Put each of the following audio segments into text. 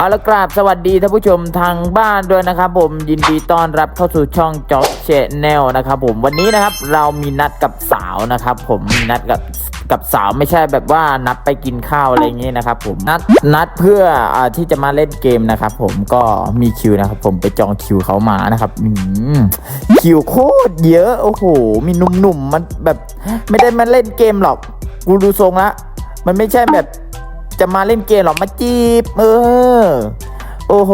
เอาละกราบสวัสดีท่านผู้ชมทางบ้านด้วยนะครับผมยินดีต้อนรับเข้าสู่ช่องจ็อกเชนแนลนะครับผมวันนี้นะครับเรามีนัดกับสาวนะครับผมมีนัดกับกับสาวไม่ใช่แบบว่านัดไปกินข้าวอะไรอย่างงี้นะครับผมนัดนัดเพื่ออาที่จะมาเล่นเกมนะครับผมก็มีคิวนะครับผมไปจองคิวเขามานะครับอืมคิวโคตรเยอะโอ้โหมีหนุ่มๆมันแบบไม่ได้มาเล่นเกมหรอกกูดูทรงละมันไม่ใช่แบบ จะมาเล่นเกมหรอมาจีบเออโอ้โห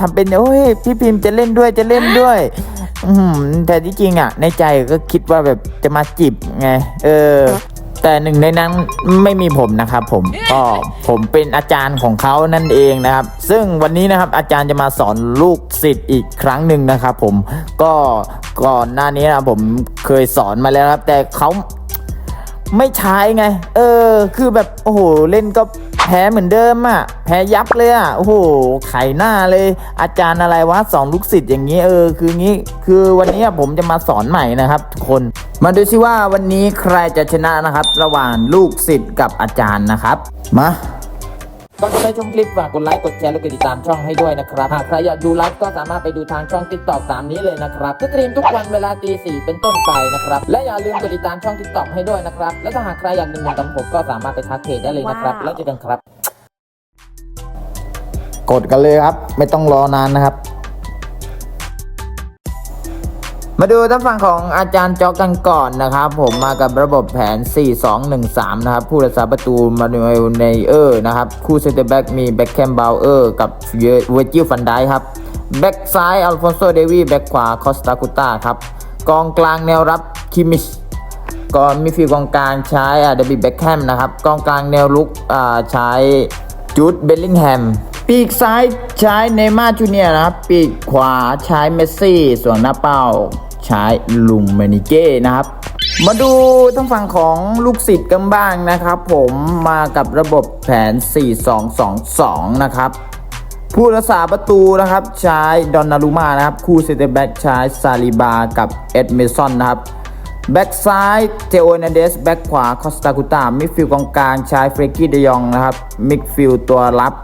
ทำเป็นโอ้ยพี่พิมพ์จะเล่นด้วยจะเล่นด้วยอืมแต่ที่จริงอะ ในใจก็คิดว่าแบบจะมาจีบไงเออ แต่หนึ่งในนั้นไม่มีผมนะครับผมก็ผมเป็นอาจารย์ของเขานั่นเองนะครับ ซึ่งวันนี้นะครับอาจารย์จะมาสอนลูกศิษย์อีกครั้งหนึ่งนะครับผมก็ก่อนหน้านี้นะผมเคยสอนมาแล้วครับ แต่เขาไม่ใช้ไง เออ คือแบบโอ้โหเล่นก็ แพ้เหมือนเดิมอะ แพ้ยับเลยอะ โอ้โห ไข่หน้าเลย อาจารย์อะไรวะสองลูกศิษย์อย่างนี้เออ คืองี้ คือวันนี้ผมจะมาสอนใหม่นะครับทุกคน มาดูซิว่าวันนี้ใครจะชนะนะครับ ระหว่างลูกศิษย์กับอาจารย์นะครับ มา ก่อนจะไปชมคลิปฝากกดไลค์กดแชร์และกดติดตามช่องให้ด้วยนะครับหากใครอยากดูไลฟ์ก็สามารถไปดูทางช่องติ๊กต็อกตามนี้เลยนะครับสตรีมทุกวันเวลาตีสี่เป็นต้นไปนะครับและอย่าลืมกดติดตามช่องติ๊กต็อกให้ด้วยนะครับและถ้าหากใครอยากดูเงินกับผมก็สามารถไปทักเพจได้เลยนะครับ แล้วเจอกันครับ กดกันเลยครับ ไม่ต้องรอนานนะครับ มาดูท่านฝั่งของอาจารย์จอกกันก่อนนะครับ ผมมากับระบบแผน 4-2-1-3 นะครับ ผู้รักษาประตูมานูเอลเนเออร์นะครับ คู่เซนเตอร์แบ็กมีแบ็คแคมบาวเออร์กับเวอร์จิลฟันไดครับแบ็กซ้ายอัลฟอนโซเดวีแบ็กขวาคอสตาคุต้าครับ กองกลางแนวรับคิมิชก่อนมีฟิลกองกลางใช้เดบิแบ็คแฮมนะครับ กองกลางแนวลุกใช้จูดเบลลิงแฮม ปีกซ้ายใช้เนยมาจูเนียนะครับ ปีกขวาใช้เมสซี่ ส่วนหน้าเป้าใช้ลุงเมนิเก้นะครับ มาดูทั้งฝั่งของลูกศิษย์กันบ้างนะครับ ผมมากับระบบแผน 4-2-2-2 นะครับ ผู้รักษาประตูนะครับใช้ดอนนารุมานะครับ คู่เซเตแบ็กใช้ซาลิบากับเอ็ดเมซอนนะครับแบ็กซ้ายเทโอนเดสแบ็กขวาคอสตาคุตามิดฟิลด์กองกลางใช้เฟรกกี้เดยองนะครับมิดฟิลด์ตัวรับ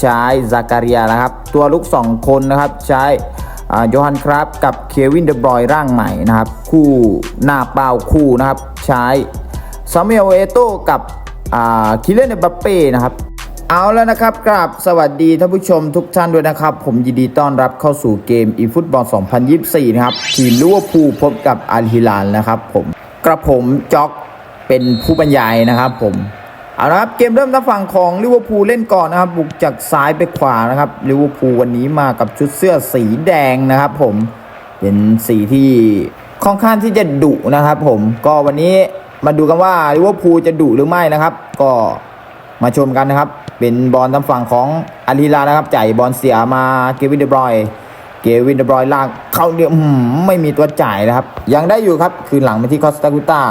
ใช้ซาการียนะครับ ตัวลุก 2 คนนะครับใช้โยฮันครับกับเควินเดบรอยร่างใหม่นะครับ คู่หน้าเป้าคู่นะครับ ใช้ซามิเอลเอโต้กับคิเลนเนบัปเป้นะครับเอาแล้วนะครับกราบสวัสดีท่านผู้ชมทุกท่านด้วยนะครับ ผมยินดีต้อนรับเข้าสู่เกมอีฟุตบอล 2024 นะครับ ทีมลิเวอร์พูลพบกับอัลฮิลาลนะครับผมกระผมจ็อกเป็นผู้บรรยายนะครับผม เอาละครับเกมเริ่มทางฝั่งของลิเวอร์พูลเล่นก่อนนะครับ บุกจากซ้ายไปขวานะครับลิเวอร์พูลวันนี้มากับชุดเสื้อสีแดงนะครับ ผมเป็นสีที่ค่อนข้างที่จะดุนะครับ ผมก็วันนี้มาดูกันว่าลิเวอร์พูลจะดุหรือไม่นะครับ ก็มาชมกันนะครับ เป็นบอลทางฝั่งของอาริลานะครับจ่ายบอลเสียมาเกวินเดบรอยเกวินเดบรอยลากเข้าเนี่ยอื้อหือไม่มีตัวจ่ายนะครับ ยังได้อยู่ครับ คืนหลังไปที่คอสตากุต้า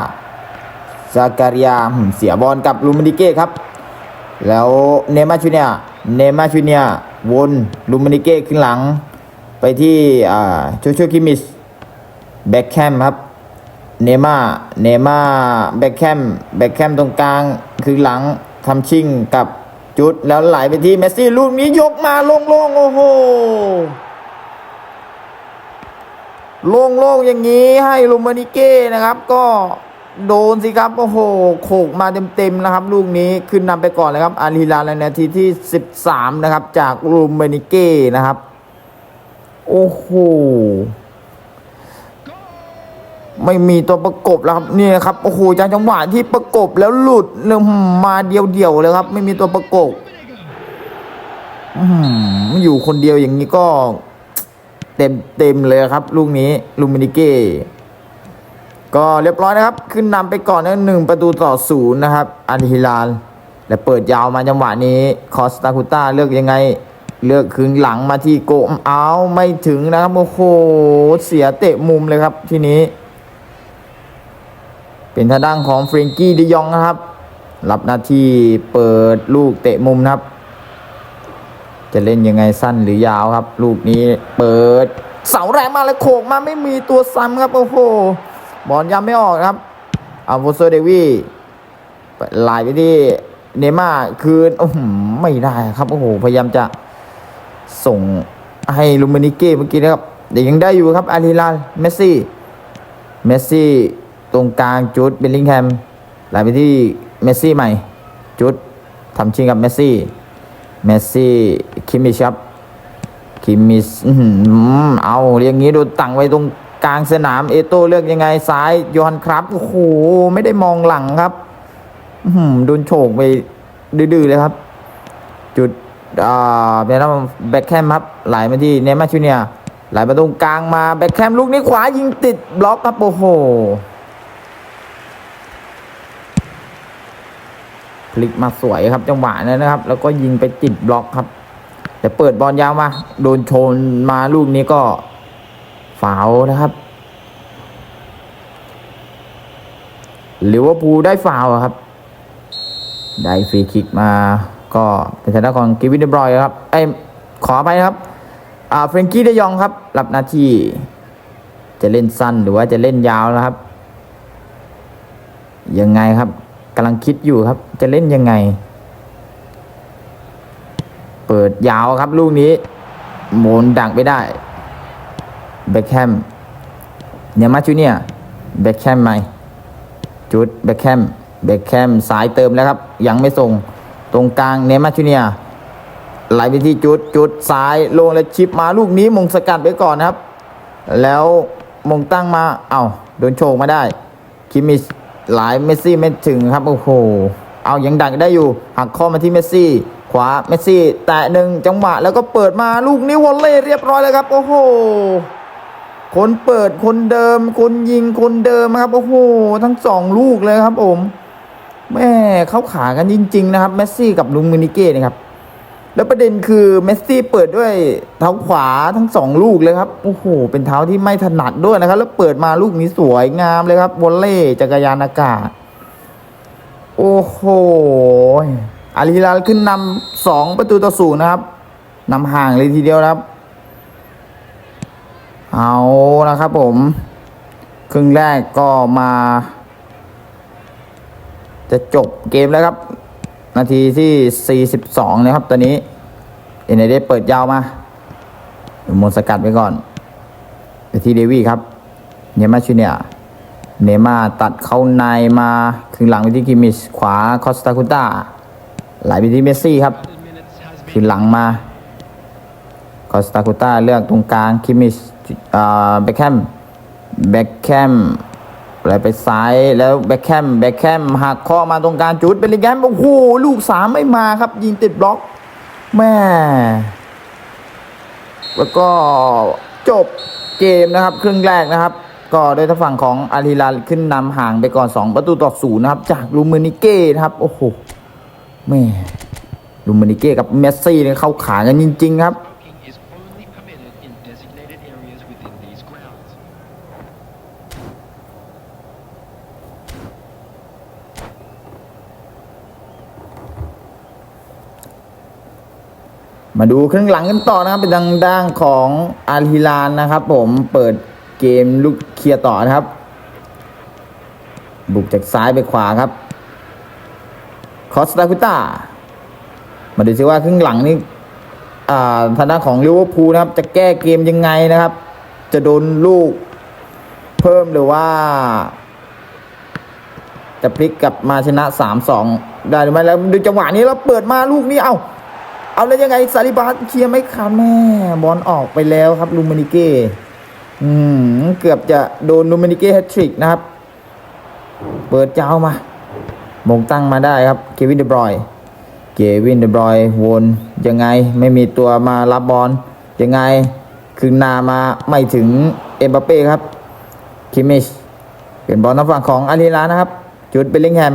ซาการิยาเสียบอลกับลูมินิเก้ครับ แล้วเนมาชูเนียเนมาชูเนียวนลูมินิเก้ขึ้นหลัง ไปที่อ่าโชโชคิมิชแบ็คแคมครับเนม่าเนม่าแบ็คแคมแบ็คแคมตรงกลางคือหลังทำชิ่งกับจุดแล้วไหลไปที่เมสซี่ลูกนี้ยกมาโล่งๆโอ้โหโล่งๆอย่างนี้ให้ลูมานิเก้นะครับก็ โดนสิครับ โอ้โหโขกมาเต็มๆนะครับ ลูกนี้ขึ้นนำไปก่อนเลยครับอาลีลาในนาทีที่ 13 นะครับ จากลูมานิเก้นะครับ โอ้โหไม่มีตัวประกบแล้วครับนี่ครับโอ้โหจากจังหวะที่ประกบแล้วหลุดเริ่มมาเดียวๆเลยครับ ไม่มีตัวประกบอือยู่คนเดียวอย่างนี้ก็ เต็มเต็มเลยครับ ลูกนี้ลูมินิเก้ ก็เรียบร้อยนะครับ ขึ้นนำไปก่อนนะหนึ่งประตูต่อศูนย์นะครับ อันฮิลาลและเปิดยาวมาจังหวะนี้คอสตาคุต้าเลือกยังไง เลือกคืนหลังมาที่โกมเอาไม่ถึงนะครับโอ้โหเสียเตะมุมเลยครับทีนี้ เป็นทางด้านของเฟรนกี้ดิยองนะครับ รับหน้าที่เปิดลูกเตะมุมนะครับ จะเล่นยังไงสั้นหรือยาวครับ ลูกนี้เปิดเสาแรงมาแล้วโขกมาไม่มีตัวซ้ำครับโอ้โห บอลย้ำไม่ออกครับอัลโฟโซเดวีไหลไปที่เนม่าคืนอ้โหไม่ได้ครับโอ้โหพยายามจะส่งให้ลูมินิเก้เมื่อกี้นะครับเดี๋ยวยังได้อยู่ครับอาริลาเมสซี่เมสซี่ตรงกลางจุดเบลลิงแฮมไหลไปที่เมสซี่ใหม่จุดทำชิงกับเมสซี่เมสซี่คิมมิชครับคิมมิสอื้อหือเอาอย่างนี้โดนตั้งไว้ตรง กลางสนามเอโต้เลือกยังไงซ้ายยอนครับโอ้โหไม่ได้มองหลังครับหือโดนโฉกไปดื้อๆเลยครับ จุดอ่าเป็นแล้วแบ็คแคมครับไหลมาที่เนมาชูเนียไหลมาตรงกลางมาแบ็คแคมลูกนี้ขวายิงติดบล็อกครับโอ้โหพลิกมาสวยครับจังหวะนั้นนะครับ แล้วก็ยิงไปติดบล็อกครับ แต่เปิดบอลยาวมา โดนชนมาลูกนี้ก็ ฝาวนะครับหรือว่าภูได้ฟาวครับ ได้ฟรีคิกมา ก็เป็นทางด้ของกิวินเดบรอยครับ ไอ้ยขอไปนะครับ อ่าเฟรนกี้เดยองครับ รับหน้าที่ จะเล่นสั้นหรือว่าจะเล่นยาวนะครับ ยังไงครับกำลังคิดอยู่ครับ จะเล่นยังไง เปิดยาวครับลูกนี้ โมนดังไปได้ เบคแฮมเนยมาจูเนียเบคแฮมไหมจุดเบคแฮมเบคแฮมสายเติมแล้วครับ ยังไม่ส่งตรงกลางเนมาจูเนียไหลไปที่จุดจุดซ้ายลงแล้วชิปมาลูกนี้มงสกัดไปก่อนนะครับ แล้วมงตั้งมาเอา้าโดนโฉกมาได้ คิมมิชหลายเมสซี่ไม่ถึงครับโอ้โหเอายังดักได้อยู่หักข้อมาที่เมสซี่ ขวาเมสซี่ แตะหนึ่งจังหวะแล้วก็เปิดมาลูกนี้วอลเล่เรียบร้อยเลยครับ โอ้โห คนเปิดคนเดิม คนยิงคนเดิมครับ โอ้โห ทั้งสองลูกเลยครับผมแม่เข้าขากันจริง ๆ นะครับ เมสซี่กับลุงมินิเก้นะครับ แล้วประเด็นคือเมสซี่เปิดด้วยเท้าขวาทั้งสองลูกเลยครับโอ้โหเป็นเท้าที่ไม่ถนัดด้วยนะครับ แล้วเปิดมาลูกนี้สวยงามเลยครับวอลเล่จักรยานอากาศ โอ้โหอาลีลาขึ้นนำสองประตูต่อศูนย์นะครับนำห่างเลยทีเดียวครับ เอานะครับผม ครึ่งแรกก็มา จะจบเกมแล้วครับ นาทีที่ 42 นะครับตอนนี้เอ็นเดเปิดยาวมาหมดสกัดไปก่อนไปที่เดวี่ครับเนมาชูเนียเนมาตัดเข้าในมาถึงหลังไปที่กิมิชขวาคอสตาคุต้าไหลไปที่เมสซี่ครับถึงหลังมาคอสตาคุต้าเลือกตรงกลางคิมิช เบคแฮมเบคแฮมไหลไปซ้ายแล้วแบคแคมแบคแคมหักข้อมาตรงกลางจุดเป็นลิงแกมโอ้โหลูกสามไม่มาครับ ยิงติดบล็อกแม่แล้วก็จบเกมนะครับ ครึ่งแรกนะครับ ก็โดยทางฝั่งของอาริลาขึ้นนำห่างไปก่อน 2 ประตูต่อศูนย์นะครับ จากลูมินิเก้นะครับ โอ้โหแม่ลูมินิเก้กับเมสซี่เนี่ยเข้าขากันจริง ๆ ครับ มาดูครึ่งหลังกันต่อนะครับ เป็นทางด้านของอาร์ฮิลานนะครับ ผมเปิดเกมลูกเคลียร์ต่อนะครับ บุกจากซ้ายไปขวาครับคอสตาคุต้ามาดูซิว่าครึ่งหลังนี้อ่าทางด้านของลิเวอร์พูลนะครับ จะแก้เกมยังไงนะครับ จะโดนลูกเพิ่มหรือว่า จะพลิกกลับมาชนะ 3-2 ได้หรือไม่แล้วดูจังหวะนี้แล้วเปิดมาลูกนี้เอา เอาแล้วยังไงซาลิบาสเคลียร์ไม่ขาดแม่บอลออกไปแล้วครับลูมินิเก้อืมเกือบจะโดนลูมินิเก้แฮตทริกนะครับ เปิดเจ้ามามงตั้งมาได้ครับ เควินเดบรอยเควินเดบรอยวนยังไงไม่มีตัวมารับบอลยังไงคืนนามาไม่ถึงเอ็มบัปเป้ครับคิมิชเป็นบอลทางฝั่งของอารีลานะครับ จุดเบลลิงแฮม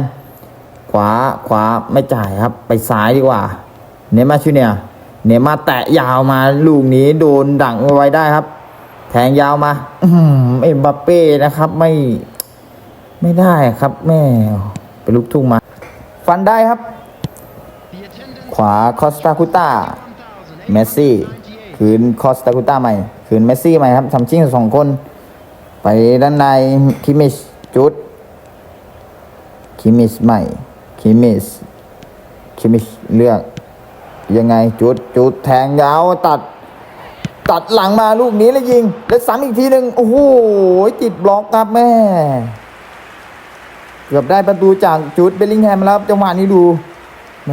ขวาขวาไม่จ่ายครับ ไปซ้ายดีกว่า เนมาชูเนียเนมาแตะยาวมาลูกนี้โดนดังเอาไว้ได้ครับ แทงยาวมาอื้อหือเอ็มบัปเป้นะครับ ไม่ไม่ได้ครับ แม่ไปลุกทุ่งมา ฟันได้ครับ ขวาคอสตาคุต้าเมสซี่คืนคอสตาคุต้าใหม่ คืนเมสซี่ใหม่ครับทำชิ่งสองคน ไปด้านในคิมิชจุดคิมิชใหม่คิมิชคิมิชเลือก ยังไงจุดจุดแทงยาวตัด ตัดหลังมาลูกนี้แล้วยิง แล้วซ้ำอีกทีหนึ่งโอ้โหติดบล็อกครับแม่ เกือบได้ประตูจากจูดเบลลิงแฮมแล้วจังหวะนี้ดูแหม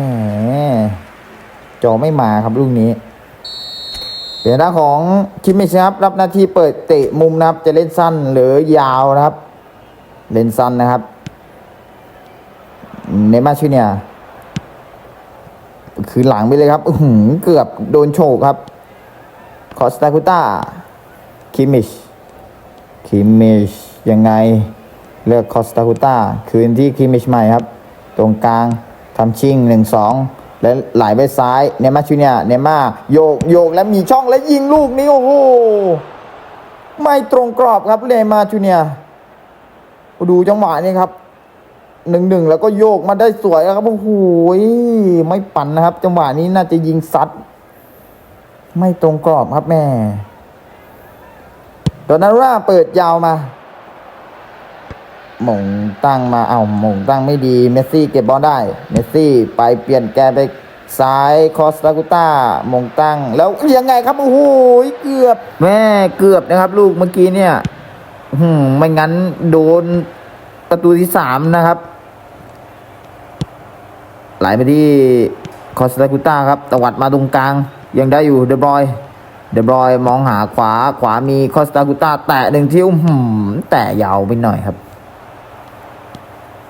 จอไม่มาครับลูกนี้เป็นหน้าของคิมมิชครับ รับหน้าที่เปิดเตะมุมนะครับ จะเล่นสั้นหรือยาวนะครับ เล่นสั้นนะครับ เนมาชื่อเนี่ย คือหลังไปเลยครับอืเกือบโดนโฉกครับ คอสตาคุต้า คิมิช คิมิช ยังไง เลือกคอสตาคุต้า คืนที่คิมิชใหม่ครับ ตรงกลางทำชิงหนึ่งสองและไหลไปซ้าย เนมาชูเนียเนย์มาโยกโยกแล้วมีช่องและยิงลูกนี้ โอ้โห ไม่ตรงกรอบครับเนย์มาชูเนียดูจังหวะนี้ครับ หนึ่งหนึ่งแล้วก็โยกมาได้สวยครับโอ้โหไม่ปั่นนะครับ จังหวะนี้น่าจะยิงซัด ไม่ตรงกรอบครับแม่โดนาร่าเปิดยาวมาหม่งตั้งมาเอาหม่งตั้งไม่ดี เมสซี่เก็บบอลได้ เมสซี่ไปเปลี่ยนแกไปซ้ายคอสตากุต้าหม่งตั้ง แล้วยังไงครับ โอ้โหเกือบ แม่เกือบนะครับ ลูกเมื่อกี้เนี่ยไม่งั้นโดน ประตูที่สามนะครับ ไหลไปที่คอสตากุต้าครับตวัดมาตรงกลาง ยังได้อยู่เดบรอย เดบรอยมองหาขวาขวามีคอสตากุต้าแตะหนึ่งที่อื้อหือแตะยาวไปหน่อยครับ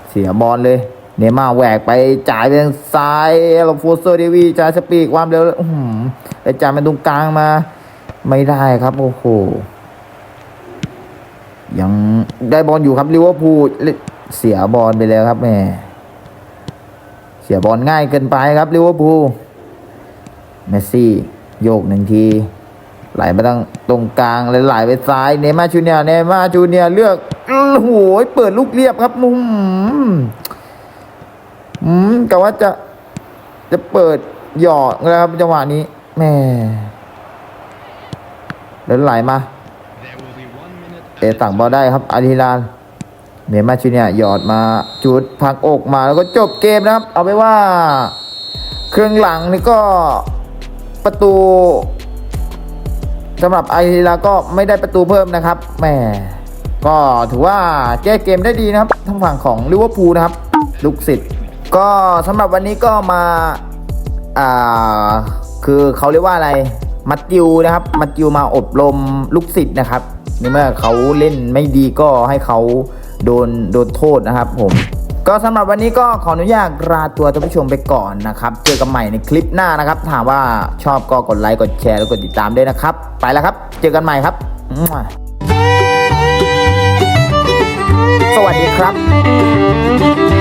เสียบอลเลยเนย์มาแหวกไปจ่ายไปทางซ้ายเราโฟเซอร์เดวีจ่ายสปีกความเร็วอื้อหือแต่จ่ายไปตรงกลางมา ไม่ได้ครับ โอ้โห ยังได้บอลอยู่ครับลิเวอร์พูลเสียบอลไปแล้วครับแม่เสียบอลง่ายเกินไปครับลิเวอร์พูลเมสซี่โยกหนึ่งทีไหลมาตั้งตรงกลางแล้วไหลไปซ้ายเนย์มาจูเนียเนย์มาจูเนียเลือกโอ้โหเปิดลูกเรียบครับมุมอืมกะว่าจะจะเปิดหยอดนะครับจังหวะนี้แม่แล้วไหลมา เตะต่างบอลได้ครับอาริลานเนย์มาชูเนียหยอดมาจุดพักอกมาแล้วก็จบเกมนะครับ เอาไปว่าเครื่องหลังนี่ก็ประตูสำหรับอาริลาก็ไม่ได้ประตูเพิ่มนะครับแหมก็ถือว่าแก้เกมได้ดีนะครับทางฝั่งของลิเวอร์พูลนะครับ ลูกศิษย์ก็สำหรับวันนี้ก็มาอ่าคือเขาเรียกว่าอะไรมัดยิวนะครับมัดยิวมาอบรมลูกศิษย์นะครับ ในเมื่อเขาเล่นไม่ดีก็ให้เขาโดนโดนโทษนะครับผมก็สำหรับวันนี้ก็ขออนุญาตลาตัวท่านผู้ชมไปก่อนนะครับ เจอกันใหม่ในคลิปหน้านะครับ ถามว่าชอบก็กดไลค์กดแชร์แล้วกดติดตามด้วยนะครับ ไปแล้วครับ เจอกันใหม่ครับ สวัสดีครับ